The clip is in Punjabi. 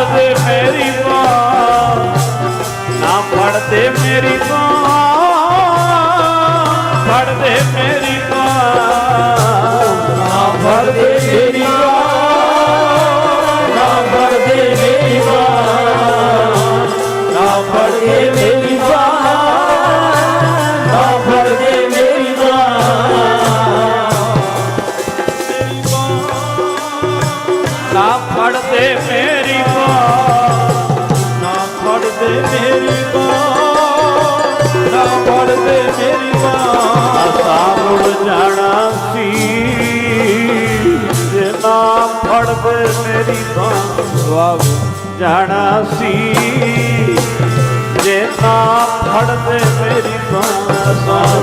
ਫੜਦੇ ਮੇਰੀ ਬਾਹ ਨਾ ਫੜਦੇ ਮੇਰੀ ਬਾਹ ਫੜਦੇ ਮੇਰੀ ਬਾਹ ਨਾ ਫੜਦੇ ਮੇਰੀ ਬਾਹ ਨਾ ਫੜਦੇ ਮੇਰੀ ਨਾ ਫੜਦੇ ਮੇਰੀ ਬਾਹ। ਨਾ ਫੜਦੇ ਮੇਰੀ ਬਾਹ। ਨਾ ਫੜਦੇ ਮੇਰੀ ਬਾਹ। ਅਸਾਂ ਮੁੜ ਜਾਣਾ ਸੀ। ਜੇ ਨਾ ਫੜਦੇ ਮੇਰੀ ਬਾਹ ਵਾਹ ਜਾਣਾ ਸੀ। ਜੇ ਨਾ ਫੜਦੇ ਮੇਰੀ ਬਾਹ, ਅਸਾਂ